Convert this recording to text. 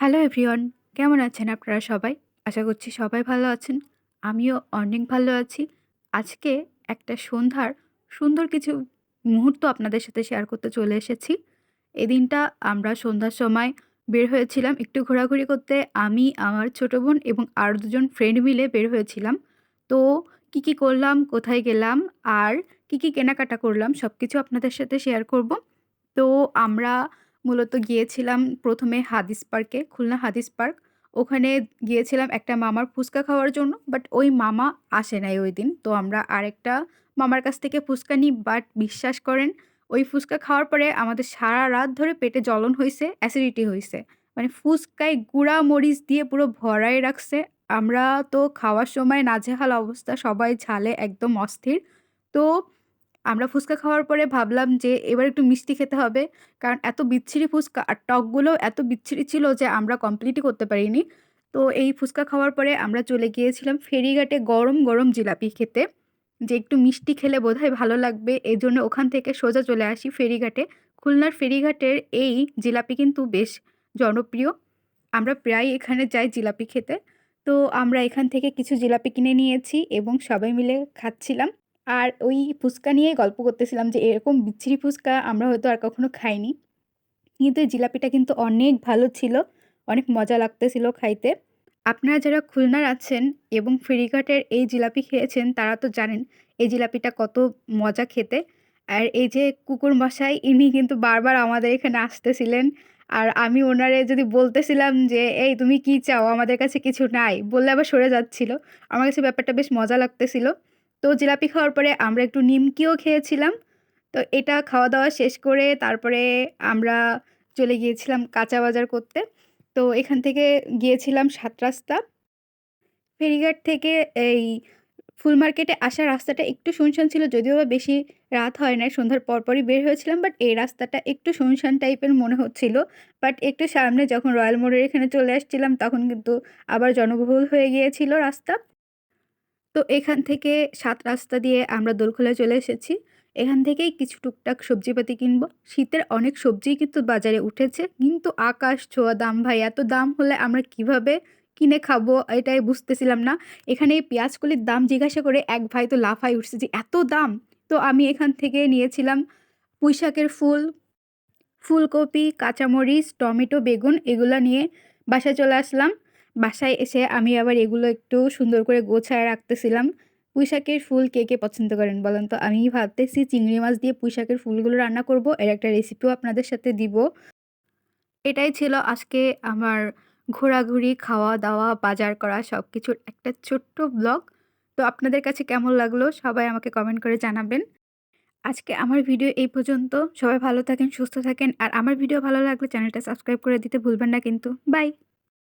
Hello everyone কেমন আছেন আপনারা সবাই? আশা করছি সবাই ভালো আছেন। আমিও অনেক ভালো আছি। আজকে একটা সন্ধ্যার সুন্দর কিছু মুহূর্ত আপনাদের সাথে শেয়ার করতে চলে এসেছি। এদিনটা আমরা সন্ধ্যার সময় বের হয়েছিলাম একটু ঘোরাঘুরি করতে। আমি, আমার ছোট বোন এবং আরও দুজন ফ্রেন্ড মিলে বের হয়েছিলাম। তো কী, কী করলাম, কোথায় গেলাম আর কী, কী কেনাকাটা করলাম সব কিছু আপনাদের সাথে শেয়ার করব। তো আমরা মূলত গিয়েছিলাম প্রথমে হাদিস পার্কে, খুলনা হাদিস পার্ক। ওখানে গিয়েছিলাম একটা মামার ফুচকা খাওয়ার জন্য। বাট ওই মামা আসে নাই ওই দিন তো আমরা আরেকটা মামার কাছ থেকে ফুচকা নিই। বাট বিশ্বাস করেন ওই ফুচকা খাওয়ার পরে আমাদের সারা রাত ধরে পেটে জ্বলন হয়েছে অ্যাসিডিটি হইছে। মানে ফুচকায় গুঁড়া মরিচ দিয়ে পুরো ভরায় রাখছে। আমরা তো খাওয়ার সময় নাজেহাল অবস্থা, সবাই ঝালে একদম অস্থির। তো আমরা ফুচকা খাওয়ার পরে ভাবলাম যে এবার একটু মিষ্টি খেতে হবে। কারণ এত বিচ্ছিরি ফুচকা আর টকগুলোও এত বিচ্ছিরি ছিল যে আমরা কমপ্লিটই করতে পারিনি। তো এই ফুচকা খাওয়ার পরে আমরা চলে গিয়েছিলাম ফেরিঘাটে গরম, গরম জিলাপি খেতে। যে একটু মিষ্টি খেলে বোধহয় ভালো লাগবে। এই জন্য ওখান থেকে সোজা চলে আসি ফেরিঘাটে। খুলনার ফেরিঘাটের এই জিলাপি কিন্তু বেশ জনপ্রিয়। আমরা প্রায়ই এখানে যাই জিলাপি খেতে। তো আমরা এখান থেকে কিছু জিলাপি কিনে নিয়েছি এবং সবাই মিলে খাচ্ছিলাম। আর ওই ফুচকা নিয়েই গল্প করতেছিলাম যে এরকম বিচ্ছিরি ফুচকা আমরা হয়তো আর কখনো খাইনি। কিন্তু এই জিলাপিটা কিন্তু অনেক ভালো ছিল। অনেক মজা লাগতেছিল খাইতে। আপনারা যারা খুলনার আছেন এবং ফেরিঘাটের এই জিলাপি খেয়েছেন তারা তো জানেন এই জিলাপিটা কত মজা খেতে। আর এই যে কুকুর মশাই ইনি কিন্তু বারবার আমাদের এখানে আসতেছিলেন। আর আমি ওনারে যদি বলতেছিলাম যে, "এই তুমি কি চাও? আমাদের কাছে কিছু নাই।" বললে আবার সরে যাচ্ছিল। আমার কাছে ব্যাপারটা বেশ মজা লাগতেছিল। তো জিলাপি খাওয়ার পরে আমরা একটু নিমকিও খেয়েছিলাম। তো এটা খাওয়া-দাওয়া শেষ করে তারপরে আমরা চলে গিয়েছিলাম কাঁচা বাজার করতে। তো এখান থেকে গিয়েছিলাম সাত রাস্তা। ফেরিঘাট থেকে এই ফুল মার্কেটে আসার রাস্তাটা একটু শুনশান ছিল, যদিও বা বেশি রাত হয় নাই। সন্ধ্যার পরপরই বের হয়েছিলাম। বাট এই রাস্তাটা একটু শুনশান টাইপের মনে হচ্ছিল। বাট একটু সামনে যখন রয়্যাল মোড়ের এখানে চলে আসছিলাম, তখন কিন্তু আবার জনবহুল হয়ে গিয়েছিল রাস্তা। তো এখান থেকে সাত রাস্তা দিয়ে আমরা দোলখোলায় চলে এসেছি। এখান থেকেই কিছু টুকটাক সবজিপাতি কিনব। শীতের অনেক সবজিই কিন্তু বাজারে উঠেছে। কিন্তু আকাশ ছোঁয়া দাম ভাই। এত দাম হলে আমরা কীভাবে কিনে খাব এটাই বুঝতেছিলাম না। এখানে এই পেঁয়াজকলির দাম জিজ্ঞাসা করে এক ভাই তো লাফায় উঠছে যে এত দাম! তো আমি এখান থেকে নিয়েছিলাম পুঁইশাকের ফুল, ফুলকপি, কাঁচামরিচ, টমেটো, বেগুন এগুলা নিয়ে বাসায় চলে আসলাম। বাসায় এসে আমি আবার এগুলো একটু সুন্দর করে গোছায় রাখতেছিলাম। পুঁইশাকের ফুল কে, কে পছন্দ করেন বলেন তো? আমি ভাবতেছি চিংড়ি মাছ দিয়ে পুঁইশাকের ফুলগুলো রান্না করব। এর একটা রেসিপিও আপনাদের সাথে দিব। এটাই ছিল আজকে আমার ঘোরাঘুরি, খাওয়া-দাওয়া, বাজার করা সব কিছুর একটা ছোট্ট ব্লগ। তো আপনাদের কাছে কেমন লাগল সবাই আমাকে কমেন্ট করে জানাবেন। আজকে আমার ভিডিও এই পর্যন্ত। সবাই ভালো থাকেন, সুস্থ থাকেন। আর আমার ভিডিও ভালো লাগলে চ্যানেলটা সাবস্ক্রাইব করে দিতে ভুলবেন না কিন্তু। বাই।